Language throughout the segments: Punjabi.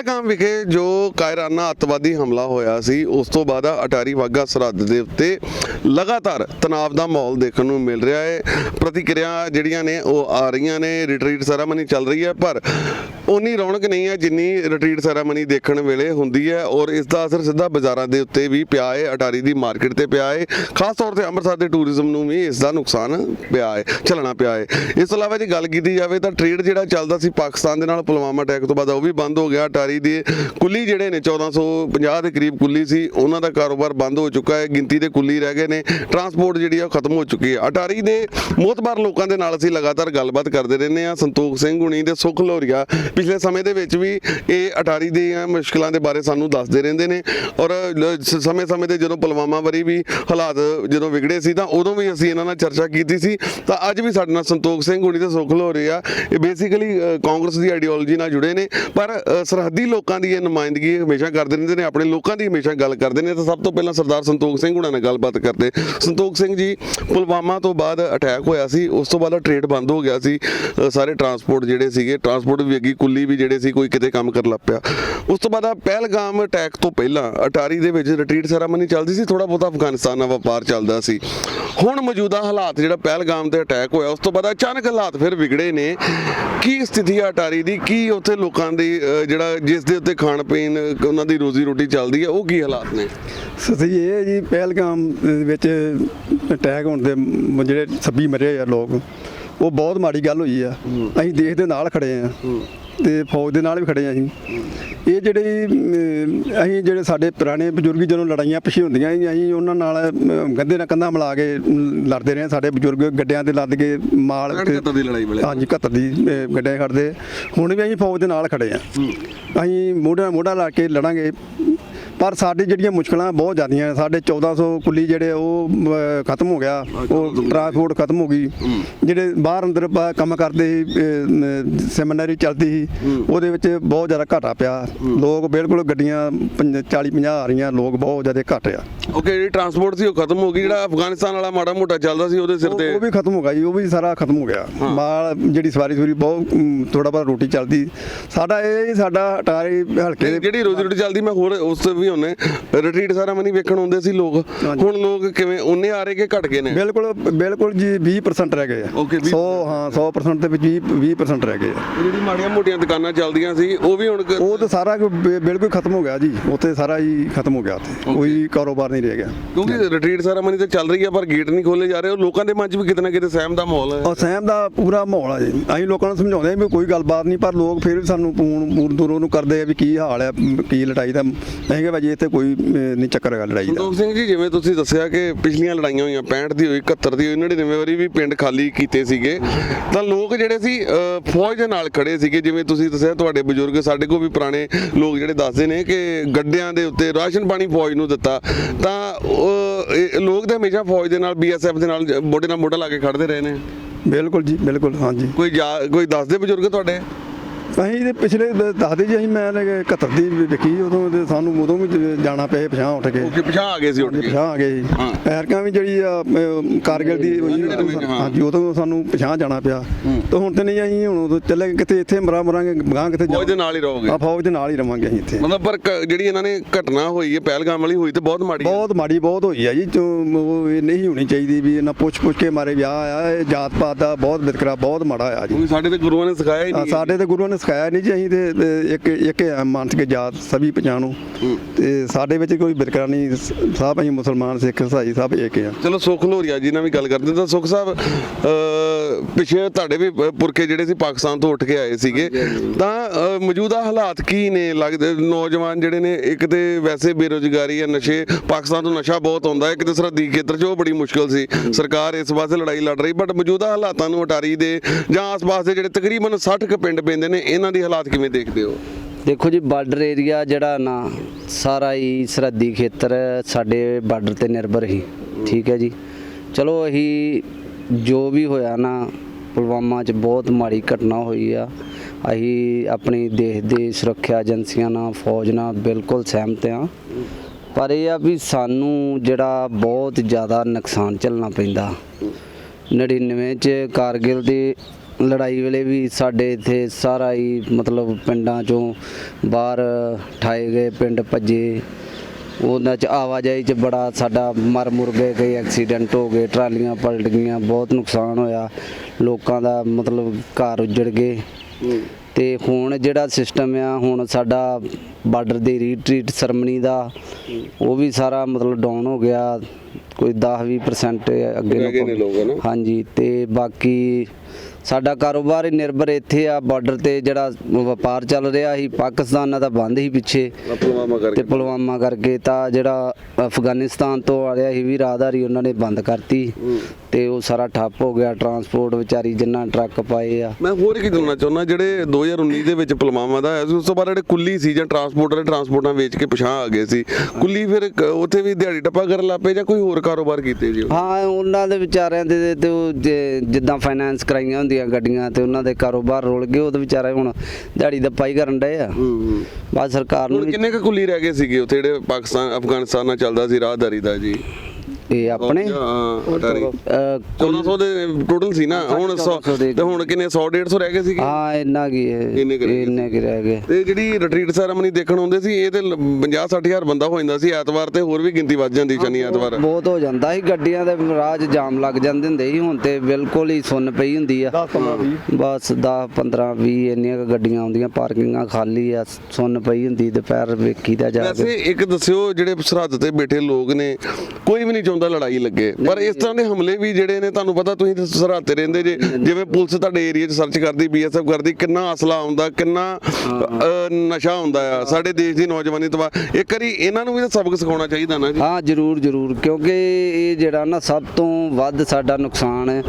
ਪਹਿਲਗਾਮ ਵਿਖੇ ਜੋ ਕਾਇਰਾਨਾ ਅੱਤਵਾਦੀ ਹਮਲਾ ਹੋਇਆ ਸੀ, ਉਸ ਤੋਂ ਬਾਅਦ ਅਟਾਰੀ ਵਾਗਾ ਸਰਹੱਦ ਦੇ ਉੱਤੇ ਲਗਾਤਾਰ ਤਣਾਅ ਦਾ ਮਾਹੌਲ ਦੇਖਣ ਨੂੰ ਮਿਲ ਰਿਹਾ ਹੈ ਪ੍ਰਤੀਕਿਰਿਆ ਜਿਹੜੀਆਂ ਨੇ, ਉਹ ਆ ਰਹੀਆਂ ਨੇ ਰਿਟਰੀਟ ਸੈਰਾਮਨੀ ਚੱਲ ਰਹੀ ਹੈ, ਪਰ ਉਨੀ ਰੌਣਕ ਨਹੀਂ ਹੈ ਜਿੰਨੀ ਰਿਟਰੀਟ ਸੈਰਾਮਨੀ ਦੇਖਣ ਵੇਲੇ ਹੁੰਦੀ ਹੈ ਔਰ ਇਸ ਦਾ ਅਸਰ ਸਿੱਧਾ ਬਾਜ਼ਾਰਾਂ ਦੇ ਉੱਤੇ ਵੀ ਪਿਆ ਹੈ ਅਟਾਰੀ ਦੀ ਮਾਰਕੀਟ ਤੇ ਪਿਆ ਹੈ ਖਾਸ ਤੌਰ ਤੇ ਅੰਮ੍ਰਿਤਸਰ ਦੇ ਟੂਰਿਜ਼ਮ ਨੂੰ ਵੀ ਇਸ ਦਾ ਨੁਕਸਾਨ ਪਿਆ ਹੈ ਝੱਲਣਾ ਪਿਆ ਹੈ ਇਸ ਤੋਂ ਇਲਾਵਾ ਜੇ ਗੱਲ ਕੀਤੀ ਜਾਵੇ ਤਾਂ ਟ੍ਰੇਡ ਜਿਹੜਾ ਚੱਲਦਾ ਸੀ ਪਾਕਿਸਤਾਨ ਦੇ ਨਾਲ, ਪੁਲਵਾਮਾ ਅਟੈਕ ਤੋਂ ਬਾਅਦ ਉਹ ਵੀ ਬੰਦ ਹੋ ਗਿਆ, ਅਟਾਰੀ ਦੇ ਕੁੱਲੀ ਜਿਹੜੇ ਨੇ 1450 ਦੇ ਕਰੀਬ ਕੁੱਲੀ ਸੀ, ਉਹਨਾਂ ਦਾ ਕਾਰੋਬਾਰ ਬੰਦ ਹੋ ਚੁੱਕਾ ਹੈ, ਗਿਣਤੀ ਦੇ ਕੁੱਲੀ ਰਹਿ ਗਏ ਨੇ ਟਰਾਂਸਪੋਰਟ ਜਿਹੜੀ ਆ ਖਤਮ ਹੋ ਚੁੱਕੀ ਹੈ। ਅਟਾਰੀ ਦੇ ਮੋਤਬਾਰ ਲੋਕਾਂ ਦੇ ਨਾਲ ਅਸੀਂ ਲਗਾਤਾਰ ਗੱਲਬਾਤ ਕਰਦੇ ਰਹਿੰਦੇ ਆ ਸੰਤੋਖ ਸਿੰਘ ਹੁਣੀ ਦੇ ਸੁਖ ਲੋਰੀਆ ਪਿਛਲੇ ਸਮੇਂ ਦੇ ਵਿੱਚ ਵੀ ਇਹ ਅਟਾਰੀ ਦੀਆਂ ਮੁਸ਼ਕਲਾਂ ਦੇ ਬਾਰੇ ਸਾਨੂੰ ਦੱਸਦੇ ਰਹਿੰਦੇ ਨੇ ਔਰ ਸਮੇਂ-ਸਮੇਂ ਤੇ ਜਦੋਂ ਪੁਲਵਾਮਾ ਵਰੀ ਵੀ ਹਾਲਾਤ ਜਦੋਂ ਵਿਗੜੇ ਸੀ ਤਾਂ ਉਦੋਂ ਵੀ ਅਸੀਂ ਇਹਨਾਂ ਨਾਲ ਚਰਚਾ ਕੀਤੀ ਸੀ। ਤਾਂ ਅੱਜ ਵੀ ਸਾਡੇ ਨਾਲ ਸੰਤੋਖ ਸਿੰਘ ਹੁਣੀ ਤੇ ਸੁਖ ਲੋਰੀਆ, ਇਹ ਬੇਸਿਕਲੀ ਕਾਂਗਰਸ ਦੀ ਆਈਡੀਓਲੋਜੀ ਨਾਲ ਜੁੜੇ ਨੇ। ਪਰ ਸਰਹੱਦੀ ਸਰਹੱਦੀ ਲੋਕਾਂ ਦੀ ਇਹ ਨੁਮਾਇੰਦਗੀ ਹਮੇਸ਼ਾ ਕਰਦੇ ਰਹਿੰਦੇ ਨੇ ਆਪਣੇ ਲੋਕਾਂ ਦੀ ਹਮੇਸ਼ਾ ਗੱਲ ਕਰਦੇ ਨੇ। ਤਾਂ ਸਭ ਤੋਂ ਪਹਿਲਾਂ ਸਰਦਾਰ ਸੰਤੋਖ ਸਿੰਘ ਹੁਣਾਂ ਨਾਲ ਗੱਲਬਾਤ ਕਰਦੇ। ਸੰਤੋਖ ਸਿੰਘ ਜੀ ਪੁਲਵਾਮਾ ਤੋਂ ਬਾਅਦ ਅਟੈਕ ਹੋਇਆ ਸੀ ਉਸ ਤੋਂ ਬਾਅਦ ਟ੍ਰੇਡ ਬੰਦ ਹੋ ਗਿਆ ਸੀ। ਸਾਰੇ ਟਰਾਂਸਪੋਰਟ ਜਿਹੜੇ ਸੀਗੇ ਟਰਾਂਸਪੋਰਟ ਵੀ ਅੱਗੀ ਕੁੱਲੀ ਵੀ ਜਿਹੜੇ ਸੀ ਕੋਈ ਕਿਤੇ ਕੰਮ ਕਰਨ ਲੱਗ ਪਿਆ। ਉਸ ਤੋਂ ਬਾਅਦ ਆਹ ਪਹਿਲਗਾਮ ਅਟੈਕ ਤੋਂ ਪਹਿਲਾਂ ਅਟਾਰੀ ਦੇ ਵਿੱਚ ਰਿਟਰੀਟ ਸੈਰਾਮਨੀ ਚੱਲਦੀ ਸੀ ਥੋੜਾ ਬਹੁਤਾ ਅਫਗਾਨਿਸਤਾਨ ਨਾਲ ਵਪਾਰ ਚੱਲਦਾ ਸੀ। ਹੁਣ ਮੌਜੂਦਾ ਹਾਲਾਤ ਜਿਹੜਾ ਪਹਿਲਗਾਮ ਤੇ ਅਟੈਕ ਹੋਇਆ ਉਸ ਤੋਂ ਬਾਅਦ ਅਚਾਨਕ ਹਾਲਾਤ ਫਿਰ ਵਿਗੜੇ ਨੇ। ਕੀ ਸਥਿਤੀ ਆ ਅਟਾਰੀ ਦੀ? ਕੀ ਉੱਥੇ ਲੋਕਾਂ ਦੀ ਅ, ਜਿਹੜਾ ਜਿਸ ਦੇ ਉੱਤੇ ਖਾਣ ਪੀਣ ਉਹਨਾਂ ਦੀ ਰੋਜ਼ੀ ਰੋਟੀ ਚੱਲਦੀ ਹੈ ਉਹ ਕੀ ਹਾਲਾਤ ਨੇ? ਸਥਿਤੀ ਇਹ ਹੈ ਜੀ ਪਹਿਲਗਾਮ ਵਿੱਚ ਅਟੈਕ ਹੋਣ ਦੇ ਜਿਹੜੇ 26 ਮਰੇ ਆ ਲੋਕ ਉਹ ਬਹੁਤ ਮਾੜੀ ਗੱਲ ਹੋਈ ਆ। ਅਸੀਂ ਦੇਸ਼ ਦੇ ਨਾਲ ਖੜੇ ਆ। ਤੇ ਫੌਜ ਦੇ ਨਾਲ ਵੀ ਖੜੇ ਆ ਅਸੀਂ। ਇਹ ਜਿਹੜੇ ਅਸੀਂ ਜਿਹੜੇ ਸਾਡੇ ਪੁਰਾਣੇ ਬਜ਼ੁਰਗ ਜਦੋਂ ਲੜਾਈਆਂ ਪਿੱਛੇ ਹੁੰਦੀਆਂ ਸੀ ਅਸੀਂ ਉਹਨਾਂ ਨਾਲ ਕੰਧੇ ਨਾਲ ਕੰਧਾ ਮਿਲਾ ਕੇ ਲੜਦੇ ਰਹੇ ਸਾਡੇ ਬਜ਼ੁਰਗ ਗੱਡਿਆਂ ਤੇ ਲੱਦ ਕੇ ਮਾਲ ਤੇ- 71 ਦੀ ਲੜਾਈ ਵੇਲੇ। ਹਾਂਜੀ 71 ਦੀ ਅਹ, ਗੱਡੇ ਖੜਦੇ ਹੁਣ ਵੀ ਅਸੀਂ ਫੌਜ ਦੇ ਨਾਲ ਖੜੇ ਆ ਅਸੀਂ ਮੋਢੇ ਮੋਢਾ ਲਾ ਕੇ ਲੜਾਂਗੇ। ਪਰ ਸਾਡੀ ਜਿਹੜੀਆਂ ਮੁਸ਼ਕਲਾਂ ਬਹੁਤ ਜ਼ਿਆਦੀਆਂ ਸਾਡੇ 1400 ਕੁੱਲੀ ਜਿਹੜੇ ਉਹ ਖਤਮ ਹੋ ਗਿਆ। ਉਹ ਟਰਾਂਸਪੋਰਟ ਖਤਮ ਹੋ ਗਈ। ਜਿਹੜੇ ਬਾਹਰ ਅੰਦਰ ਕੰਮ ਕਰਦੇ ਸੀ ਸੈਮੀਨਾਰੀ ਚੱਲਦੀ ਸੀ ਉਹਦੇ ਵਿੱਚ ਬਹੁਤ ਜ਼ਿਆਦਾ ਘਾਟਾ ਪਿਆ। ਲੋਕ ਬਿਲਕੁਲ ਗੱਡੀਆਂ 40 50 ਆ ਰਹੀਆਂ। ਲੋਕ ਬਹੁਤ ਜ਼ਿਆਦਾ ਘੱਟ ਆ। ਓਕੇ ਜਿਹੜੀ ਟਰਾਂਸਪੋਰਟ ਸੀ ਉਹ ਖਤਮ ਹੋ ਗਈ। ਜਿਹੜਾ ਅਫਗਾਨਿਸਤਾਨ ਵਾਲਾ ਮਾੜਾ ਮੋਟਾ ਚੱਲਦਾ ਸੀ ਉਹਦੇ ਸਿਰ ਤੇ? ਉਹ ਵੀ ਖਤਮ ਹੋ ਗਿਆ ਜੀ ਉਹ ਵੀ ਸਾਰਾ ਖਤਮ ਹੋ ਗਿਆ। ਮਾਲ ਜਿਹੜੀ ਸਵਾਰੀ ਸੂਰੀ ਬਹੁਤ ਥੋੜਾ ਬਹੁਤ ਰੋਟੀ ਚੱਲਦੀ। ਸਾਡਾ ਇਹ ਸਾਡਾ ਅਟਾਰੀ ਹਲਕੇ ਜਿਹੜੀ ਰੋਜ਼ੀ ਰੋਟੀ ਚੱਲਦੀ? ਮੈਂ ਹੋਰ ਉਸ ਵੀ ਹੁੰਨੇ ਰਿਟਰੀਟ ਸੈਰਾਮਨੀ ਵੇਖਣ ਆਉਂਦੇ ਸੀ ਲੋਕ। ਹੁਣ ਲੋਕ ਕਿਵੇਂ ਉਹਨੇ ਆ ਰਹੇ ਕਿ ਘਟ ਗਏ ਨੇ? ਬਿਲਕੁਲ ਬਿਲਕੁਲ ਜੀ 20% ਰਹਿ ਗਏ ਆ। Okay, 20% 100 ਹਾਂ 100% ਦੇ ਵਿੱਚ 20 20% ਰਹਿ ਗਏ ਆ। ਜਿਹੜੀ ਮਾੜੀਆਂ ਮੋਟੀਆਂ ਦੁਕਾਨਾਂ ਚੱਲਦੀਆਂ ਸੀ ਉਹ ਵੀ ਹੁਣ ਉਹ ਤਾਂ ਸਾਰਾ ਬਿਲਕੁਲ ਖਤਮ ਹੋ ਗਿਆ ਜੀ। ਉੱਥੇ ਸਾਰਾ ਹੀ ਖਤਮ ਹੋ ਗਿਆ ਉੱਥੇ। ਕੋਈ ਕਾਰੋਬਾਰ ਨਹੀਂ ਰਹਿ ਗਿਆ। ਕਿਉਂਕਿ ਰਿਟਰੀਟ ਸੈਰਾਮਨੀ ਤੇ ਚੱਲ ਰਹੀ ਹੈ ਪਰ ਗੇਟ ਨਹੀਂ ਖੋਲੇ ਜਾ ਰਹੇ। ਉਹ ਲੋਕਾਂ ਦੇ ਮਨ 'ਚ ਵੀ ਕਿਤੇ ਨਾ ਕਿਤੇ ਸਹਿਮ ਦਾ ਮਾਹੌਲ ਹੈ। ਸਹਿਮ ਦਾ ਪੂਰਾ ਮਾਹੌਲ ਆ ਜੀ। ਅਸੀਂ ਲੋਕਾਂ ਨੂੰ ਸਮਝਾਉਂਦੇ ਆ ਵੀ ਕੋਈ ਗੱਲਬਾਤ ਨਹੀਂ ਪਰ ਲੋਕ ਫਿਰ ਵੀ ਸਾਨੂੰ ਫੋਨ ਦੂਰੋਂ ਨੂੰ ਕਰਦੇ ਆ ਵੀ ਕੀ ਹਾਲ ਹੈ ਮ, ਕੀ ਲੜਾਈ ਦਾ। ਅਸੀਂ ਭਾਜੀ ਇੱਥੇ ਕੋਈ ਨਹੀਂ ਚੱਕਰ ਹੈਗਾ ਲੜਾਈ ਦਾ। ਸੰਤੋਖ ਸਿੰਘ ਜੀ ਜਿਵੇਂ ਤੁਸੀਂ ਦੱਸਿਆ ਕਿ ਪਿਛਲੀਆਂ ਲੜਾਈਆਂ ਹੋਈਆਂ 65 ਦੀ ਹੋਈ 71 ਦੀ ਹੋਈ 99 ਵਾਰੀ ਵੀ ਪਿੰਡ ਖਾਲੀ ਕੀਤੇ ਸੀਗੇ। ਤਾਂ ਲੋਕ ਜਿਹੜੇ ਸੀ ਫੌਜ ਦੇ ਨਾਲ ਖੜੇ ਸੀਗੇ ਜਿਵੇਂ ਤੁਸੀਂ ਦੱਸਿਆ ਤੁਹਾਡੇ ਬਜ਼ੁਰਗ ਸਾਡੇ ਕੋਲ ਵੀ ਪੁਰਾਣੇ ਲੋਕ ਜਿਹੜੇ ਦੱਸਦੇ ਨੇ ਕਿ ਗੱਡਿਆਂ ਦੇ ਉੱਤੇ ਰਾਸ਼ਨ ਪਾਣੀ ਫੌਜ ਨੂੰ ਦਿੱਤਾ। ਤਾਂ ਉਹ, ਇਹ ਲੋਕ ਤਾਂ ਹਮੇਸ਼ਾ ਫੌਜ ਦੇ ਨਾਲ ਬੀਐਸਐਫ ਦੇ ਨਾਲ ਮੋਢੇ ਨਾਲ ਮੋਢਾ ਲਾ ਕੇ ਖੜਦੇ ਰਹੇ ਨੇ। ਬਿਲਕੁਲ ਜੀ ਬਿਲਕੁਲ ਹਾਂਜੀ। ਕੋਈ ਜਾ- ਕੋਈ ਦੱਸਦੇ ਬਜ਼ੁਰਗ ਤੁਹਾਡੇ? ਅਸੀਂ ਤੇ ਪਿਛਲੇ ਦ- ਦੱਸਦੇ ਜੀ ਅਸੀਂ ਮੈਂ 71 ਦੀ ਵੀ ਵੇਖੀ ਉਦੋਂ ਤੇ ਸਾਨੂੰ ਉਦੋਂ ਵੀ ਜ- ਜਾਣਾ ਪਿਆ ਪਛਾਂ ਉੱਠ ਕੇ। ਕਿ ਪਿਛਾਂ ਆ ਗਏ ਸੀ ਉੱਠ ਕੇ। ਪਛਾਂ ਆ ਗਏ ਹਾਂ। ਐਰਕਾਂ ਵੀ ਜਿਹੜੀ ਆ ਅਮ, ਕਾਰਗਿਲ ਦੀ ਹੋਈ ਹਾਂ। ਹਾਂਜੀ ਉਦੋਂ ਸਾਨੂੰ ਪਛਾਂ ਜਾਣਾ ਪਿਆ। ਤੇ ਹੁਣ ਤੇ ਨਹੀਂ ਅਸੀਂ ਹੁਣ ਉਦੋਂ ਚੱਲੇ ਕਿਤੇ ਇੱਥੇ ਮਰਾ ਮਰਾਂਗੇ ਗਾਂ ਕਿਤੇ ਫੌਜ ਦੇ ਨਾਲ ਹੀ ਰਹੋਗੇ। ਆ ਫੌਜ ਦੇ ਨਾਲ ਹੀ ਰਵਾਂਗੇ ਅਸੀਂ ਇੱਥੇ। ਮਤਲਬ ਪਰ ਕ- ਜਿਹੜੀ ਇਹਨਾਂ ਨੇ ਘਟਨਾ ਹੋਈ ਹੈ ਪਹਿਲਗਾਮ ਵਾਲੀ ਹੋਈ ਤੇ ਬਹੁਤ ਮਾੜੀ ਹੈ। ਬਹੁਤ ਮਾੜੀ ਬਹੁਤ ਹੋਈ ਆ ਜੀ ਜੋ ਉਹ ਇਹ ਨਹੀਂ ਹੋਣੀ ਚਾਹੀਦੀ ਵੀ ਇਹਨਾਂ ਪੁੱਛ ਪੁੱਛ ਕੇ ਮਾਰੇ ਵਿਆਹ ਆ ਇਹ ਜਾਤ ਪਾਤ ਦਾ ਬਹੁਤ ਵਿਤਕਰਾ ਬਹੁਤ ਮਾੜਾ ਆ ਜੀ। ਕਿਉਂਕਿ ਸਾਡੇ ਤੇ ਗੁਰੂਆਂ ਨੇ ਸਿਖਾਇਆ ਹੀ ਨਹੀਂ ਸਾਡੇ ਤੇ ਗੁਰੂਆਂ ਨੇ ਸਿਖਾਇਆ ਨਹੀਂ ਜੀ ਅਸੀਂ ਤੇ ਤੇ ਇੱਕ ਇੱਕ ਹੈ ਮਾਨਸ ਕੇ ਜਾਤ ਸਭੀ ਪਛਾਣੋ ਤੇ ਸਾਡੇ ਵਿੱਚ ਕੋਈ ਬਿਰਕਰਾ ਨਹੀਂ ਸਭ ਅਸੀਂ ਮੁਸਲਮਾਨ ਸਿੱਖ ਈਸਾਈ ਸਭ ਇੱਕ ਆ। ਚਲੋ ਸੁਖ ਲੋਰੀਆ ਜੀ ਨਾਲ ਵੀ ਗੱਲ ਕਰਦੇ ਤਾਂ ਸੁਖ ਸਾਹਿਬ ਅਹ, ਪਿੱਛੇ ਤੁਹਾਡੇ ਵੀ ਪ- ਪੁਰਖੇ ਜਿਹੜੇ ਸੀ ਪਾਕਿਸਤਾਨ ਤੋਂ ਉੱਠ ਕੇ ਆਏ ਸੀਗੇ। ਤਾਂ ਅਹ, ਮੌਜੂਦਾ ਹਾਲਾਤ ਕੀ ਨੇ? ਲੱਗਦੇ ਨੌਜਵਾਨ ਜਿਹੜੇ ਨੇ ਇੱਕ ਤੇ ਵੈਸੇ ਬੇਰੋਜ਼ਗਾਰੀ ਹੈ ਨਸ਼ੇ ਪਾਕਿਸਤਾਨ ਤੋਂ ਨਸ਼ਾ ਬਹੁਤ ਆਉਂਦਾ ਹੈ। ਇੱਕ ਤੇ ਸਰਹੱਦੀ ਖੇਤਰ 'ਚ ਉਹ ਬੜੀ ਮੁਸ਼ਕਲ ਸੀ। ਸਰਕਾਰ ਇਸ ਵਾਸਤੇ ਲੜਾਈ ਲੜ ਰਹੀ ਬਟ ਮੌਜੂਦਾ ਹਾਲਾਤਾਂ ਨੂੰ ਅਟਾਰੀ ਦੇ ਜਾਂ ਆਸ-ਪਾਸ ਦੇ ਜਿਹੜੇ ਤਕਰੀਬਨ 60 ਕੁ ਪਿੰਡ ਪੈਂਦੇ ਨੇ ਇਹਨਾਂ ਦੀ ਹਾਲਾਤ ਕਿਵੇਂ ਦੇਖਦੇ ਹੋ? ਦੇਖੋ ਜੀ ਬਾਰਡਰ ਏਰੀਆ ਜਿਹੜਾ ਨਾ, ਸਾਰਾ ਹੀ ਸਰਹੱਦੀ ਖੇਤਰ ਸਾਡੇ ਬਾਰਡਰ ਤੇ ਨਿਰਭਰ ਹੀ, ਠੀਕ ਹੈ ਜੀ। ਚਲੋ, ਅਸੀਂ ਜੋ ਵੀ ਹੋਇਆ ਨਾ, ਪੁਲਵਾਮਾ 'ਚ ਬਹੁਤ ਮਾੜੀ ਘਟਨਾ ਹੋਈ ਆ। ਅਸੀਂ ਆਪਣੀ ਦੇਸ਼ ਦੇ ਸੁਰੱਖਿਆ ਏਜੰਸੀਆਂ ਨਾਲ ਫੌਜ ਨਾਲ ਬਿਲਕੁਲ ਸਹਿਮਤ ਆ ਪਰ ਇਹ ਆ ਵੀ ਸਾਨੂੰ ਜਿਹੜਾ ਬਹੁਤ ਜ਼ਿਆਦਾ ਨੁਕਸਾਨ ਝੱਲਣਾ ਪੈਂਦਾ। 99 ਚ ਕਾਰਗਿਲ ਦੇ ਲੜਾਈ ਵੇਲੇ ਵੀ ਸਾਡੇ ਇੱਥੇ ਸਾਰਾ ਹੀ ਮਤਲਬ ਪਿੰਡਾਂ ਚੋਂ ਬਾਹਰ ਠਾਏ ਗਏ ਪਿੰਡ ਭੱਜੇ। ਉਹਨਾਂ ਚ ਆਵਾਜਾਈ ਚ ਬੜਾ ਸਾਡਾ ਮਰ ਮੁਰ ਗਏ ਕਈ ਐਕਸੀਡੈਂਟ ਹੋ ਗਏ ਟਰਾਲੀਆਂ ਪਲਟ ਗਈਆਂ ਬਹੁਤ ਨੁਕਸਾਨ ਹੋਇਆ। ਲੋਕਾਂ ਦਾ ਮਤਲਬ ਘਰ ਉੱਜੜ ਗਏ। ਤੇ ਹੁਣ ਜਿਹੜਾ ਸਿਸਟਮ ਆ ਹੁਣ ਸਾਡਾ ਬਾਰਡਰ ਦੇ ਰੀਟਰੀਟ ਸਰਮਨੀ ਦਾ ਉਹ ਵੀ ਸਾਰਾ ਮਤਲਬ ਡਾਊਨ ਹੋ ਗਿਆ। ਕੋਈ 10-20% ਅੱਗੇ ਰਹਿ ਗਏ ਨੂੰ ਨੇ ਲੋਕ? ਹਾਂਜੀ ਤੇ ਬਾਕੀ ਸਾਡਾ ਕਾਰੋਬਾਰ ਹੀ ਨਿਰਭਰ ਇੱਥੇ ਆ ਬਾਰਡਰ ਤੇ ਜਿਹੜਾ ਵਪਾਰ ਚੱਲ ਰਿਹਾ ਸੀ ਪਾਕਿਸਤਾਨ ਨਾਲ ਤਾਂ ਬੰਦ ਹੀ ਪਿੱਛੇ। ਪੁਲਵਾਮਾ ਤੇ ਪੁਲਵਾਮਾ ਕਰਕੇ ਤਾਂ ਜਿਹੜਾ ਅਫਗਾਨਿਸਤਾਨ ਤੋਂ ਆ ਰਿਹਾ ਸੀ ਵੀ ਰਾਹਦਾਰੀ ਉਹਨਾਂ ਨੇ ਬੰਦ ਕਰਤੀ। ਤੇ ਉਹ ਸਾਰਾ ਠੱਪ ਹੋ ਗਿਆ ਟਰਾਂਸਪੋਰਟ ਵਿਚਾਰੀ ਜਿੰਨਾ ਟਰੱਕ ਪਾਏ ਆ। ਮੈਂ ਹੋਰ ਕੀ ਦੱਸਣਾ ਚਾਹੁੰਦਾ ਜਿਹੜੇ 2019 ਦੇ ਵਿੱਚ ਪੁਲਵਾਮਾ ਦਾ ਸੀ ਉਸ ਤੋਂ ਬਾਅਦ ਜਿਹੜੇ ਕੁੱਲੀ ਸੀ ਜਾਂ ਟਰਾਂਸਪੋਰਟਰ ਟਰਾਂਸਪੋਰਟਾਂ ਵੇਚ ਕੇ ਪਛਾਣ ਆ ਗਏ ਸੀ ਕੁੱਲੀ ਫਿਰ ਕ- ਉੱਥੇ ਵੀ ਦਿਹਾੜੀ ਟੱਪਾ ਕਰਨ ਲੱਪੇ ਜਾਂ ਕੋਈ ਹੋਰ ਕਾਰੋਬਾਰ ਕੀਤੇ ਜੀ ਉਹ? ਹਾਂ ਉਹਨਾਂ ਦੇ ਵਿਚਾਰਿਆਂ ਦੇ ਤੇ ਉਹ ਜੇ- ਜਿੱਦਾਂ ਫਾਈਨਾਂਸ ਕਰਾਈਆਂ ਹੁੰਦੀਆਂ ਗੱਡੀਆਂ ਤੇ ਉਹਨਾਂ ਦੇ ਕਾਰੋਬਾਰ ਰੁਲ ਗਏ ਉਹ ਤੇ ਵਿਚਾਰੇ ਹੁਣ ਦਿਹਾੜੀ ਦਾ ਪਾਈ ਕਰਨ ਡਏ ਆ। ਬਾਅਦ ਸਰਕਾਰ ਨੂੰ ਹੁਣ ਵੀ ਕਿੰਨੇ ਕੁ ਕੁੱਲੀ ਰਹਿ ਗਏ ਸੀਗੇ ਉੱਥੇ ਜਿਹੜੇ ਪਾਕਿਸਤਾਨ ਅਫਗਾਨਿਸਤਾਨ ਨਾਲ ਚੱਲਦਾ ਸੀ ਰਾਹਦਾਰੀ ਦਾ ਜੀ? ਇਹ ਆਪਣੇ? ਹਾਂ ਅਟਾਰੀ। ਅਹ, 1400 ਦੇ ਟੋਟਲ ਸੀ ਨਾ ਹੁਣ 100 1400 ਦੇ। ਤੇ ਹੁਣ ਕਿੰਨੇ 100 150 ਰਹਿ ਗਏ ਸੀਗੇ? ਹਾਂ ਇੰਨਾ ਕੀ ਹੈ ਇੰਨੇ ਕੁ ਰਹਿ ਗਏ ਇੰਨੇ ਕੀ ਰਹਿ ਗਏ। ਤੇ ਜਿਹੜੀ ਰਿਟਰੀਟ ਸੈਰੇਮਨੀ ਦੇਖਣ ਆਉਂਦੇ ਸੀ ਇਹ ਤੇ 50 60000 ਬੰਦਾ ਹੋ ਜਾਂਦਾ ਸੀ ਐਤਵਾਰ ਤੇ ਹੋਰ ਵੀ ਗਿਣਤੀ ਵੱਧ ਜਾਂਦੀ ਸ਼ਨੀ ਐਤਵਾਰ। ਬਹੁਤ ਹੋ ਜਾਂਦਾ ਸੀ ਗੱਡੀਆਂ ਦੇ ਰਾਹ 'ਚ ਜਾਮ ਲੱਗ ਜਾਂਦੇ ਹੁੰਦੇ ਸੀ ਹੁਣ ਤੇ ਬਿਲਕੁਲ ਹੀ ਸੁੰਨ ਪਈ ਹੁੰਦੀ ਆ। 10 15 20 ਬਸ 10 15 20 ਇੰਨੀਆਂ ਕੁ ਗੱਡੀਆਂ ਆਉਂਦੀਆਂ ਪਾਰਕਿੰਗਾਂ ਖਾਲੀ ਆ ਸੁੰਨ ਪਈ ਹੁੰਦੀ ਦੁਪਹਿਰ ਵੇਖੀ ਦਾ ਜਾ ਕੇ ਵੈਸੇ ਇੱਕ ਦੱਸਿਓ ਜਿਹੜੇ ਸਰਹੱਦ ਤੇ ਬੈਠੇ ਲੋਕ ਨੇ ਕੋਈ ਵੀ ਨਹੀਂ ਚਾਹੁੰਦਾ ਲੜਾਈ ਲੱਗੇ। ਪਰ ਇਸ ਤਰ੍ਹਾਂ ਦੇ ਹਮਲੇ ਵੀ ਜਿਹੜੇ ਨੇ ਤੁਹਾਨੂੰ ਪਤਾ ਤੁਸੀਂ ਤਾਂ ਸਰਹੱਦ ਤੇ ਰਹਿੰਦੇ ਜੇ। ਜਿਵੇਂ ਪੁਲਿਸ ਤੁਹਾਡੇ ਏਰੀਆ 'ਚ ਸਰਚ ਕਰਦੀ ਬੀਐਸਐਫ ਕਰਦੀ ਕਿੰਨਾ ਅਸਲਾ ਆਉਂਦਾ ਕਿੰਨਾ ਨਸ਼ਾ ਹੁੰਦਾ ਆ। ਸਾਡੇ ਦੇਸ਼ ਦੀ ਨੌਜਵਾਨੀ ਤਬਾਹ ਇੱਕ ਵਾਰੀ ਇਹਨਾਂ ਨੂੰ ਵੀ ਤਾਂ ਸਬਕ ਸਿਖਾਉਣਾ ਚਾਹੀਦਾ ਨਾ ਜੀ। ਹਾਂ ਜਰੂਰ ਜਰੂਰ। ਕਿਉਂਕਿ ਇਹ ਜਿਹੜਾ ਨਾ ਸਭ ਤੋਂ ਵੱਧ ਸਾਡਾ ਨੁਕਸਾਨ ਹੈ।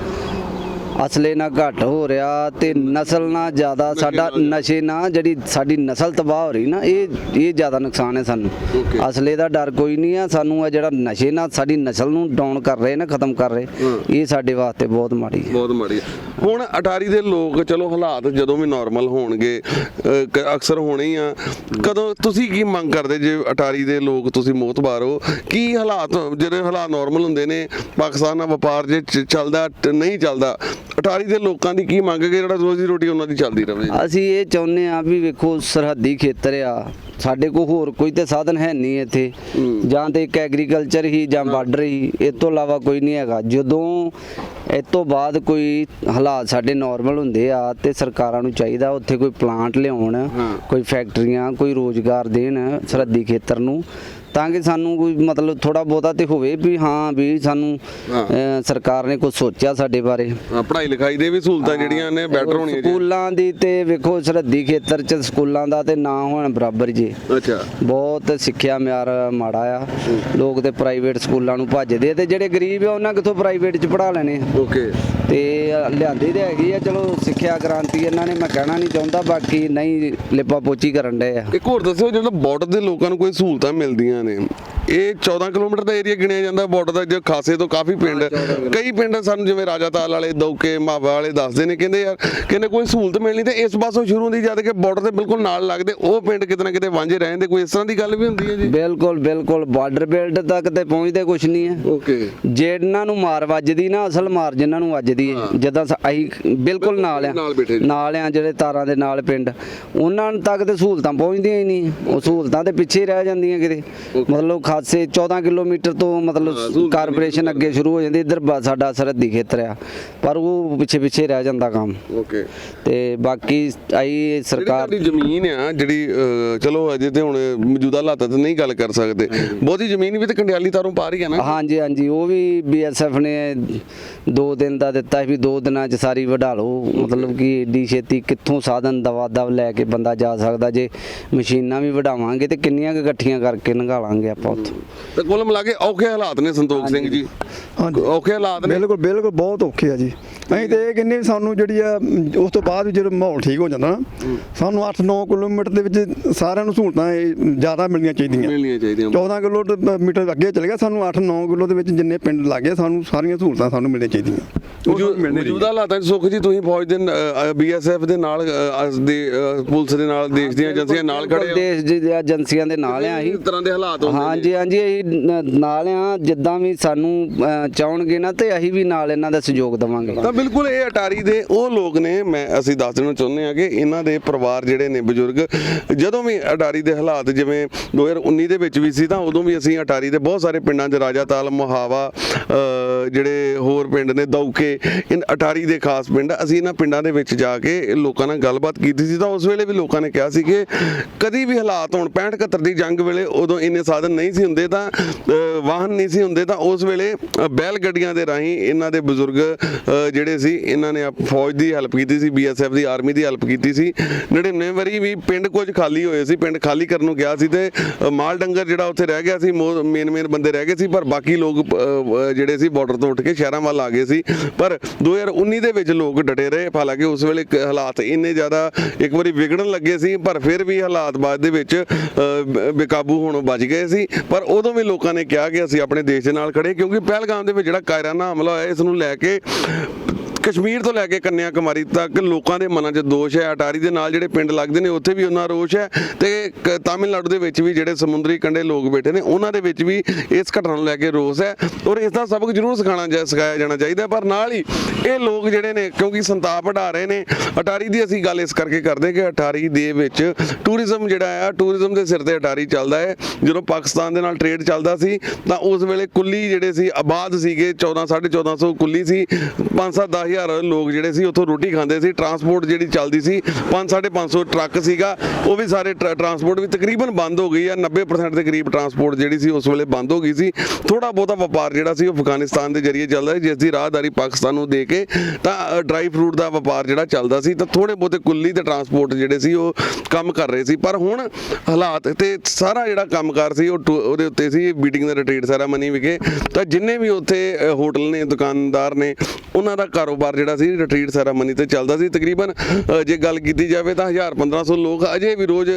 ਅਸਲੇ ਨਾਲ ਘੱਟ ਹੋ ਰਿਹਾ ਤੇ ਨਸਲ ਨਾਲ ਜ਼ਿਆਦਾ ਸਾਡਾ ਨਸ਼ੇ ਨਾਲ ਜਿਹੜੀ ਸਾਡੀ ਨਸਲ ਤਬਾਹ ਹੋ ਰਹੀ ਨਾ ਇਹ ਇਹ ਜ਼ਿਆਦਾ ਨੁਕਸਾਨ ਹੈ ਸਾਨੂੰ. ਅਸਲੇ ਦਾ ਡਰ ਕੋਈ ਨਹੀਂ ਆ ਸਾਨੂੰ ਆ ਜਿਹੜਾ ਨਸ਼ੇ ਨਾਲ ਸਾਡੀ ਨਸਲ ਨੂੰ ਡਾਊਨ ਕਰ ਰਹੇ ਨੇ ਖਤਮ ਕਰ ਰਹੇ ਇਹ ਸਾਡੇ ਵਾਸਤੇ ਬਹੁਤ ਮਾੜੀ ਹੈ। ਬਹੁਤ ਮਾੜੀ। ਹੁਣ ਅਟਾਰੀ ਦੇ ਲੋਕ ਚਲੋ ਹਾਲਾਤ ਜਦੋਂ ਵੀ ਨਾਰਮਲ ਹੋਣਗੇ ਅਕਸਰ ਹੋਣੇ ਹੀ ਆ। ਕਦੋਂ ਤੁਸੀਂ ਕੀ ਮੰਗ ਕਰਦੇ ਜੇ ਅਟਾਰੀ ਦੇ ਲੋਕ ਤੁਸੀਂ ਮੋਤਬਾਰ ਹੋ ਕੀ ਹਾਲਾਤ ਜਿਹੜੇ ਹਾਲਾਤ ਨਾਰਮਲ ਹੁੰਦੇ ਨੇ ਪਾਕਿਸਤਾਨ ਨਾਲ ਵਪਾਰ ਜੇ ਚੱਲਦਾ ਨਹੀਂ ਚੱਲਦਾ ਅਟਾਰੀ ਦੇ ਲੋਕਾਂ ਦੀ ਕੀ ਮੰਗ ਹੈ ਕਿ ਜਿਹੜਾ ਰੋਜ਼ੀ ਰੋਟੀ ਉਹਨਾਂ ਦੀ ਚੱਲਦੀ ਰਹੇ? ਅਸੀਂ ਇਹ ਚਾਹੁੰਦੇ ਆ ਵੀ ਵੇਖੋ ਸਰਹੱਦੀ ਖੇਤਰ ਆ। ਸਾਡੇ ਕੋਲ ਹੋਰ ਕੋਈ ਤੇ ਸਾਧਨ ਹੈ ਨਹੀਂ ਇੱਥੇ। ਜਾਂ ਤੇ ਇੱਕ ਐਗਰੀਕਲਚਰ ਹੀ ਜਾਂ ਬਾਰਡਰ ਹੀ ਇਸ ਤੋਂ ਇਲਾਵਾ ਕੋਈ ਨਹੀਂ ਹੈਗਾ। ਜਦੋਂ ਇਸ ਤੋਂ ਬਾਅਦ ਕੋਈ ਹਾਲਾਤ ਸਾਡੇ ਨਾਰਮਲ ਹੁੰਦੇ ਆ ਤੇ ਸਰਕਾਰਾਂ ਨੂੰ ਚਾਹੀਦਾ ਉੱਥੇ ਕੋਈ ਪਲਾਂਟ ਲਿਆਉਣ ਕੋਈ ਫੈਕਟਰੀਆਂ ਕੋਈ ਰੋਜ਼ਗਾਰ ਦੇਣ ਸਰਹੱਦੀ ਖੇਤਰ ਨੂੰ। ਤਾਂ ਕਿ ਸਾਨੂੰ ਕੋਈ ਮਤਲਬ ਥੋੜਾ ਬਹੁਤਾ ਤੇ ਹੋਵੇ ਵੀ ਹਾਂ ਵੀ ਸਾਨੂੰ। ਅਹ, ਸਰਕਾਰ ਨੇ ਕੁਝ ਸੋਚਿਆ ਸਾਡੇ ਬਾਰੇ। ਹਾਂ, ਪੜ੍ਹਾਈ ਲਿਖਾਈ ਦੇ ਵੀ ਸਹੂਲਤਾਂ ਜਿਹੜੀਆਂ ਨੇ ਬੈਟਰ ਹੋਣੀਆਂ ਜੀ। ਸਕੂਲਾਂ ਦੀ ਤੇ ਵੇਖੋ ਸਰਹੱਦੀ ਖੇਤਰ ਚ ਸਕੂਲਾਂ ਦਾ ਤੇ ਨਾ ਹੋਣ ਬਰਾਬਰ ਜੀ। ਅੱਛਾ। ਬਹੁਤ ਸਿੱਖਿਆ ਮਿਆਰ ਮਾੜਾ ਆ। ਲੋਕ ਤੇ ਪ੍ਰਾਈਵੇਟ ਸਕੂਲਾਂ ਨੂੰ ਭੱਜਦੇ ਆ ਤੇ ਜਿਹੜੇ ਗਰੀਬ ਆ ਉਹਨਾਂ ਕਿੱਥੋਂ ਪ੍ਰਾਈਵੇਟ ਚ ਪੜਾ ਲੈਣੇ ਓਕੇ ਤੇ ਲਿਆਂਦੀ ਤੇ ਹੈਗੀ ਆ, ਚਲੋ ਸਿੱਖਿਆ ਕ੍ਰਾਂਤੀ ਇਹਨਾਂ ਨੇ, ਮੈਂ ਕਹਿਣਾ ਨਹੀਂ ਚਾਹੁੰਦਾ, ਬਾਕੀ ਨਹੀਂ ਲਿਪਾ ਪੋਚੀ ਕਰਨ ਡਏ ਆ। ਇੱਕ ਹੋਰ ਦੱਸਿਓ ਜਿਹੜਾ ਬਾਰਡਰ ਦੇ ਲੋਕਾਂ ਨੂੰ ਕੋਈ ਸਹੂਲਤਾਂ ਮਿਲਦੀਆਂ ਨੇ ਇਹ 14 ਕਿਲੋਮੀਟਰ ਦਾ ਏਰੀਆ ਗਿਣਿਆ ਜਾਂਦਾ ਬਾਰਡਰ ਦਾ ਜੋ ਖਾਸੇ ਤੋਂ ਕਾਫੀ ਪਿੰਡ ਕਈ ਪਿੰਡ ਸਾਨੂੰ ਜਿਵੇਂ ਰਾਜਾਤਾਲ ਵਾਲੇ ਦੌਕੇ ਮਾਵਾ ਵਾਲੇ ਦੱਸਦੇ ਨੇ ਕਹਿੰਦੇ ਯਾਰ ਕਹਿੰਦੇ ਕੋਈ ਸਹੂਲਤ ਮਿਲਣੀ ਤੇ ਇਸ ਪਾਸੋਂ ਸ਼ੁਰੂ ਹੁੰਦੀ ਜਦ ਕਿ ਬਾਰਡਰ ਦੇ ਬਿਲਕੁਲ ਨਾਲ ਲੱਗਦੇ ਉਹ ਪਿੰਡ ਕਿਤੇ ਨਾ ਕਿਤੇ ਵਾਂਝੇ ਰਹਿੰਦੇ ਕੋਈ ਇਸ ਤਰ੍ਹਾਂ ਦੀ ਗੱਲ ਵੀ ਹੁੰਦੀ ਹੈ ਜੀ? ਬਿਲਕੁਲ ਬਿਲਕੁਲ ਬਾਰਡਰ ਬੇਲਟ ਤੱਕ ਤੇ ਪਹੁੰਚਦੇ ਕੁਛ ਨਹੀਂ ਹੈ। ਓਕੇ। ਜਿਹਨਾਂ ਨੂੰ ਮਾਰ ਵੱਜਦੀ ਨਾ ਅਸਲ ਮਾਰ ਜਿਨ੍ਹਾਂ ਨੂੰ ਵੱਜਦੀ ਹੈ ਜਦੋਂ ਅਸੀਂ ਬਿਲਕੁਲ ਨਾਲ ਆ। ਨਾਲ ਆ ਜਿਹੜੇ ਤਾਰਾਂ ਦੇ ਨਾਲ ਪਿੰਡ। ਉਹਨਾਂ ਤੱਕ ਤੇ ਸਹੂਲਤਾਂ ਪਹੁੰਚਦੀਆਂ ਹੀ ਨਹੀਂ ਉਹ ਸਹੂਲਤਾਂ ਤੇ ਪਿੱਛੇ ਰਹਿ ਜਾਂਦੀਆਂ ਕਿਤੇ। ਮਤਲਬ ਖਾਸੇ 14 ਕਿਲੋਮੀਟਰ ਤੋਂ ਮਤਲਬ ਕਾਰਪੋਰੇਸ਼ਨ ਅੱਗੇ ਸ਼ੁਰੂ ਹੋ ਜਾਂਦੀ ਇੱਧਰ ਸਾਡਾ ਸਰਹੱਦੀ ਖੇਤਰ ਆ। ਪਰ ਉਹ ਪਿੱਛੇ ਪਿੱਛੇ ਰਹਿ ਜਾਂਦਾ ਕੰਮ। ਓਕੇ। ਤੇ ਬਾਕੀ ਆਈ ਸਰਕਾਰ ਤੁਹਾਡੀ ਜ਼ਮੀਨ ਆ ਜਿਹੜੀ ਚਲੋ ਅਜੇ ਤੇ ਹੁਣ ਮੌਜੂਦਾ ਹਾਲਾਤਾਂ ਤੇ ਨਹੀਂ ਗੱਲ ਕਰ ਸਕਦੇ ਬਹੁਤੀ ਜ਼ਮੀਨ ਵੀ ਤੇ ਕੰਡਿਆਲੀ ਤਾਰੋਂ ਪਾਰ ਹੀ ਆ ਨਾ? ਹਾਂਜੀ ਹਾਂਜੀ ਉਹ ਵੀ ਬੀਐਸਐਫ ਨੇ ਦੋ ਦਿਨ ਦਾ ਦਿੱਤਾ ਵੀ ਦੋ ਦਿਨਾਂ ਚ ਸਾਰੀ ਵਢਾ ਲਓ। ਮਤਲਬ ਕਿ ਏਡੀ ਛੇਤੀ ਕਿੱਥੋਂ ਸਾਧਨ ਦਵਾ ਦਵ ਲੈ ਕੇ ਬੰਦਾ ਜਾ ਸਕਦਾ ਜੇ ਮਸ਼ੀਨਾਂ ਵੀ ਵਢਾਵਾਂਗੇ ਤੇ ਕਿੰਨੀਆਂ ਇਕੱਠੀਆਂ ਕਰਕੇ ਨਗਾਲਾਂਗੇ ਆਪਾਂ। ਉੱਥੋਂ ਤੇ ਕੁੱਲ ਮਿਲਾ ਕੇ ਔਖੇ ਹਾਲਾਤ ਨੇ ਸੰਤੋਖ ਸਿੰਘ ਜੀ। ਹਾਂਜੀ। ਔਖੇ ਹਾਲਾਤ ਨੇ। ਬਿਲਕੁਲ ਬਿਲਕੁਲ ਬਹੁਤ ਔਖੇ ਆ ਜੀ। ਅਸੀਂ ਤੇ ਇਹ ਕਹਿੰਦੇ ਵੀ ਸਾਨੂੰ ਜਿਹੜੀ ਆ ਉਸ ਤੋਂ ਬਾਅਦ ਵੀ ਜਦੋਂ ਮਾਹੌਲ ਠੀਕ ਹੋ ਜਾਂਦਾ ਨਾ ਸਾਨੂੰ 8-9 ਕਿਲੋਮੀਟਰ ਦੇ ਵਿੱਚ ਸਾਰਿਆਂ ਨੂੰ ਸਹੂਲਤਾਂ ਇਹ ਜ਼ਿਆਦਾ ਮਿਲਣੀਆਂ ਚਾਹੀਦੀਆਂ। ਮਿਲਣੀਆਂ ਚਾਹੀਦੀਆਂ। 14 ਕਿਲੋਮੀਟਰ ਅੱਗੇ ਚਲੇ ਗਿਆ ਸਾਨੂੰ 8-9 ਕਿਲੋ ਦੇ ਵਿੱਚ ਜਿੰਨੇ ਪਿੰਡ ਲੱਗੇ ਸਾਨੂੰ ਸਾਰੀਆਂ ਸਹੂਲਤਾਂ ਸਾਨੂੰ ਚਾਹੀਦੀਆਂ। ਮਿਲਣੇ ਨਹੀਂ ਮੌਜੂਦਾ ਹਾਲਾਤਾਂ 'ਚ ਸੁਖ ਜੀ ਤੁਸੀਂ ਫੌਜ ਦੇ ਬੀਐਸਐਫ ਦੇ ਨਾਲ ਦੇ ਪੁਲਿਸ ਦੇ ਨਾਲ ਦੇਸ਼ ਦੀਆਂ ਏਜੰਸੀਆਂ ਨਾਲ ਖੜੇ ਹੋ? ਦੇਸ਼ ਦੀ ਏਜੰਸੀਆਂ ਦੇ ਨਾਲ ਆ ਅਸੀਂ। ਇਸ ਤਰ੍ਹਾਂ ਦੇ ਹਾਲਾਤ ਹੁੰਦੇ ਹਾਂਜੀ ਹਾਂਜੀ ਅਸੀਂ ਨਾਲ ਆ ਜਿੱਦਾਂ ਵੀ ਸਾਨੂੰ ਚਾਹਣਗੇ ਨਾ ਤੇ ਅਸੀਂ ਵੀ ਨਾਲ ਇਹਨਾਂ ਦਾ ਸਹਿਯੋਗ ਦੇਵਾਂਗੇ। ਤਾਂ ਬਿਲਕੁਲ ਇਹ ਅਟਾਰੀ ਦੇ ਉਹ ਲੋਕ ਨੇ ਮੈਂ ਅਸੀਂ ਦੱਸ ਦੇਣਾ ਚਾਹੁੰਦੇ ਹਾਂ ਕਿ ਇਹਨਾਂ ਦੇ ਪਰਿਵਾਰ ਜਿਹੜੇ ਨੇ ਬਜ਼ੁਰਗ ਜਦੋਂ ਵੀ ਅਟਾਰੀ ਦੇ ਹਾਲਾਤ ਜਿਵੇਂ 2019 ਦੇ ਵਿੱਚ ਵੀ ਸੀ ਤਾਂ ਉਦੋਂ ਵੀ ਅਸੀਂ ਅਟਾਰੀ ਦੇ ਬਹੁਤ ਸਾਰੇ ਪਿੰਡਾਂ 'ਚ ਰਾਜਾਤਾਲ ਮੁਹਾਵਾ ਅ, ਜਿਹੜੇ ਹੋਰ ਪਿੰਡ ਨੇ ਦੌਕੇ ਇਨ ਅਟਾਰੀ ਦੇ ਖਾਸ ਪਿੰਡ ਅਸੀਂ ਇਹਨਾਂ ਪਿੰਡਾਂ ਦੇ ਵਿੱਚ ਜਾ ਕੇ ਲੋਕਾਂ ਨਾਲ ਗੱਲਬਾਤ ਕੀਤੀ ਸੀ ਤਾਂ ਉਸ ਵੇਲੇ ਵੀ ਲੋਕਾਂ ਨੇ ਕਿਹਾ ਸੀ ਕਿ ਕਦੀ ਵੀ ਹਾਲਾਤ ਹੋਣ 65 71 ਦੀ ਜੰਗ ਵੇਲੇ ਉਦੋਂ ਇੰਨੇ ਸਾਧਨ ਨਹੀਂ ਸੀ ਹੁੰਦੇ ਤਾਂ ਵਾਹਨ ਨਹੀਂ ਸੀ ਹੁੰਦੇ ਤਾਂ ਉਸ ਵੇਲੇ ਬੈਲ ਗੱਡੀਆਂ ਦੇ ਰਾਹੀਂ ਇਹਨਾਂ ਦੇ ਬਜ਼ੁਰਗ ਜਿਹੜੇ ਸੀ, ਇਹਨਾਂ ਨੇ ਆਪ- ਫੌਜ ਦੀ ਹੈਲਪ ਕੀਤੀ ਸੀ ਬੀਐਸਐਫ ਦੀ ਆਰਮੀ ਦੀ ਹੈਲਪ ਕੀਤੀ ਸੀ। 99 ਵਾਰੀ ਵੀ ਪਿੰਡ ਕੁਝ ਖਾਲੀ ਹੋਏ ਸੀ, ਪਿੰਡ ਖਾਲੀ ਕਰਨ ਨੂੰ ਗਿਆ ਸੀ ਤੇ ਮਾਲ ਡੰਗਰ ਜਿਹੜਾ ਉੱਥੇ ਰਹਿ ਗਿਆ ਸੀ ਮੇਨ ਮੇਨ ਬੰਦੇ ਰਹਿ ਗਏ ਸੀ, ਪਰ ਬਾਕੀ ਲੋਕ ਜਿਹੜੇ ਸੀ ਬਾਰਡਰ ਤੋਂ ਉੱਠ ਕੇ ਸ਼ਹਿਰਾਂ ਵੱਲ ਆ ਗਏ ਸੀ। ਪਰ 2019 ਦੇ ਵਿੱਚ ਲੋਕ ਡਟੇ ਰਹੇ, ਹਾਲਾਂਕਿ ਉਸ ਵੇਲੇ ਹਾਲਾਤ ਇੰਨੇ ਜ਼ਿਆਦਾ ਇੱਕ ਵਾਰੀ ਵਿਗੜਨ ਲੱਗੇ ਸੀ, ਪਰ ਫਿਰ ਵੀ ਹਾਲਾਤ ਬਾਅਦ ਦੇ ਵਿੱਚ ਬੇਕਾਬੂ ਹੋਣੋਂ ਬਚ ਗਏ ਸੀ। ਪਰ ਉਦੋਂ ਵੀ ਲੋਕਾਂ ਨੇ ਕਿਹਾ ਕਿ ਅਸੀਂ ਆਪਣੇ ਦੇਸ਼ ਦੇ ਨਾਲ ਖੜੇ ਕਿਉਂਕਿ ਪਹਿਲਗਾਮ ਦੇ ਵਿੱਚ ਜਿਹੜਾ ਕਾਇਰਾਨਾ ਹਮਲਾ ਹੋਇਆ, ਇਸ ਨੂੰ ਲੈ ਕੇ ਕਸ਼ਮੀਰ ਤੋਂ ਲੈ ਕੇ ਕੰਨਿਆ ਕੁਮਾਰੀ ਤੱਕ ਲੋਕਾਂ ਦੇ ਮਨਾਂ 'ਚ ਦੋਸ਼ ਹੈ। ਅਟਾਰੀ ਦੇ ਨਾਲ ਜਿਹੜੇ ਪਿੰਡ ਲੱਗਦੇ ਨੇ, ਉੱਥੇ ਵੀ ਉਹਨਾਂ ਰੋਸ਼ ਹੈ ਤੇ ਤਾਮਿਲਨਾਡੂ ਦੇ ਵਿੱਚ ਵੀ ਜਿਹੜੇ ਸਮੁੰਦਰੀ ਕੰਢੇ ਲੋਕ ਬੈਠੇ ਨੇ, ਉਹਨਾਂ ਦੇ ਵਿੱਚ ਵੀ ਇਸ ਘਟਨਾ ਨੂੰ ਲੈ ਕੇ ਰੋਸ ਹੈ ਔਰ ਇਸ ਦਾ ਸਬਕ ਜ਼ਰੂਰ ਸਿਖਾਣਾ ਜਾ, ਸਿਖਾਇਆ ਜਾਣਾ ਚਾਹੀਦਾ ਪਰ ਨਾਲ ਹੀ ਇਹ ਲੋਕ ਜਿਹੜੇ ਨੇ, ਕਿਉਂਕਿ ਸੰਤਾਪ ਢਾ ਰਹੇ ਨੇ, ਅਟਾਰੀ ਦੀ ਅਸੀਂ ਗੱਲ ਇਸ ਕਰਕੇ ਕਰਦੇ ਕਿ ਅਟਾਰੀ ਦੇ ਵਿੱਚ ਟੂਰਿਜ਼ਮ ਜਿਹੜਾ ਆ ਟੂਰਿਜ਼ਮ ਦੇ ਸਿਰ ਤੇ ਅਟਾਰੀ ਚੱਲਦਾ ਹੈ। ਜਦੋਂ ਪਾਕਿਸਤਾਨ ਦੇ ਨਾਲ ਟ੍ਰੇਡ ਚੱਲਦਾ ਸੀ, ਤਾਂ ਉਸ ਵੇਲੇ ਕੁੱਲੀ ਜਿਹੜੇ ਸੀ, ਆਬਾਦ ਸੀਗੇ 14 1450 ਕੁੱਲੀ ਸੀ 5 7 10 10000 ਲੋਕ ਜਿਹੜੇ ਸੀ ਉੱਥੋਂ ਰੋਟੀ ਖਾਂਦੇ ਸੀ ਟਰਾਂਸਪੋਰਟ ਜਿਹੜੀ ਚੱਲਦੀ ਸੀ 5-550 ਟਰੱਕ ਸੀਗਾ, ਉਹ ਵੀ ਸਾਰੇ ਟਰਾਂਸਪੋਰਟ ਵੀ ਤਕਰੀਬਨ ਬੰਦ ਹੋ ਗਈ ਆ 90% ਦੇ ਕਰੀਬ ਟਰਾਂਸਪੋਰਟ ਜਿਹੜੀ ਸੀ ਉਸ ਵੇਲੇ ਬੰਦ ਹੋ ਗਈ ਸੀ। ਥੋੜਾ ਬਹੁਤਾ ਵਪਾਰ ਜਿਹੜਾ ਸੀ ਉਹ ਅਫਗਾਨਿਸਤਾਨ ਦੇ ਜ਼ਰੀਏ ਚੱਲਦਾ ਸੀ, ਜਿਸ ਦੀ ਰਾਹਦਾਰੀ ਪਾਕਿਸਤਾਨ ਨੂੰ ਦੇ ਕੇ ਤਾਂ ਡਰਾਈ ਫਰੂਟ ਦਾ ਵਪਾਰ ਜਿਹੜਾ ਚੱਲਦਾ ਸੀ, ਤਾਂ ਥੋੜੇ ਬਹੁਤੇ ਕੁੱਲੀ ਤੇ ਟਰਾਂਸਪੋਰਟ ਜਿਹੜੇ ਸੀ ਉਹ ਕੰਮ ਕਰ ਰਹੇ ਸੀ। ਪਰ ਹੁਣ ਹਾਲਾਤ ਤੇ ਸਾਰਾ ਜਿਹੜਾ ਕੰਮਕਾਰ ਸੀ, ਉਹ ਉਹਦੇ ਉੱਤੇ ਸੀ, ਬੀਟਿੰਗ ਦਾ ਰਿਟਰੀਟ ਸੈਰਾਮਨੀ ਵਿਖੇ। ਤਾਂ ਜਿੰਨੇ ਵੀ ਉੱਥੇ ਹੋਟਲ ਨੇ, ਦੁਕਾਨਦਾਰ ਨੇ, ਉਹਨਾਂ ਦਾ ਕਾਰੋ ਜਿਹੜਾ ਸੀ ਰਿਟਰੀਟ ਸੈਰਾਮਨੀ ਤੇ ਚੱਲਦਾ ਸੀ, ਤਕਰੀਬਨ ਜੇ ਗੱਲ ਕੀਤੀ ਜਾਵੇ ਤਾਂ 1000 1500 ਲੋਕ ਅਜੇ ਵੀ ਰੋਜ਼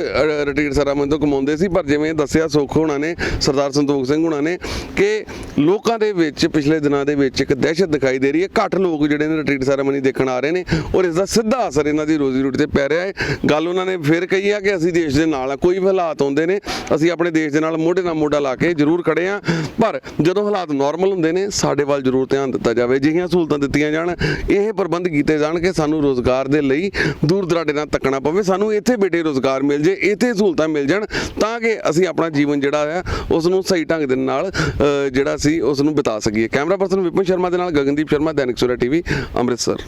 ਰਿਟਰੀਟ ਸੈਰਾਮਨੀ ਤੋਂ ਕਮਾਉਂਦੇ ਸੀ, ਪਰ ਜਿਵੇਂ ਦੱਸਿਆ ਸੁੱਖ ਹੋਣਾ ਨੇ, ਸਰਦਾਰ ਸੰਤੋਖ ਸਿੰਘ ਹੋਣਾ ਨੇ, ਕਿ ਲੋਕਾਂ ਦੇ ਵਿੱਚ ਪਿਛਲੇ ਦਿਨਾਂ ਦੇ ਵਿੱਚ ਇੱਕ ਦਹਿਸ਼ਤ ਦਿਖਾਈ ਦੇ ਰਹੀ ਹੈ, ਘੱਟ ਲੋਕ ਜਿਹੜੇ ਨੇ ਰਿਟਰੀਟ ਸੈਰਾਮਨੀ ਦੇਖਣ ਆ ਰਹੇ ਨੇ, ਔਰ ਇਸ ਦਾ ਸਿੱਧਾ ਅਸਰ ਇਹਨਾਂ ਦੀ ਰੋਜ਼ੀ ਰੋਟੀ ਤੇ ਪੈ ਰਿਹਾ ਹੈ। ਗੱਲ ਉਹਨਾਂ ਨੇ ਫਿਰ ਕਹੀ ਆ ਕਿ ਅਸੀਂ ਦੇਸ਼ ਦੇ ਨਾਲ ਆ, ਕੋਈ ਵੀ ਹਾਲਾਤ ਆਉਂਦੇ ਨੇ, ਅਸੀਂ ਆਪਣੇ ਦੇਸ਼ ਦੇ ਨਾਲ ਮੋਢੇ ਨਾਲ ਮੋਢਾ ਲਾ ਕੇ ਜ਼ਰੂਰ ਖੜੇ ਆ, ਪਰ ਜਦੋਂ ਹਾਲਾਤ ਨਾਰਮਲ ਹੁੰਦੇ ਨੇ, ਸਾਡੇ ਵੱਲ ਜ਼ਰੂਰ ਧਿਆਨ ਦਿੱਤਾ ਜਾਵੇ ਜਿਹੀਆਂ ਸਹੂਲਤਾਂ ਦਿੱਤੀਆਂ ਜਾਣ ਇਹ ਪ੍ਰਬੰਧ ਕੀਤੇ ਜਾਣ ਕਿ ਸਾਨੂੰ ਰੋਜ਼ਗਾਰ ਦੇ ਲਈ, ਦੂਰ ਦਰਾਡੇ ਨਾਲ ਤੱਕਣਾ ਪਵੇ, ਸਾਨੂੰ ਇੱਥੇ ਬੇਟੇ ਰੋਜ਼ਗਾਰ ਮਿਲ ਜੇ, ਇੱਥੇ ਸਹੂਲਤਾਂ ਮਿਲ ਜਾਣ, ਤਾਂ ਕਿ ਅਸੀਂ ਆਪਣਾ ਜੀਵਨ ਜਿਹੜਾ ਆ ਉਸ ਨੂੰ ਸਹੀ ਢੰਗ ਦੇ ਨਾਲ ਜਿਹੜਾ ਸੀ ਉਸ ਨੂੰ ਬਿਤਾ ਸਕੀਏ। ਕੈਮਰਾ ਪਰਸਨ ਵਿਪਨ ਸ਼ਰਮਾ ਦੇ ਨਾਲ ਗਗਨਦੀਪ ਸ਼ਰਮਾ, ਦੈਨਿਕ ਸੂਰਜ ਟੀਵੀ, ਅੰਮ੍ਰਿਤਸਰ।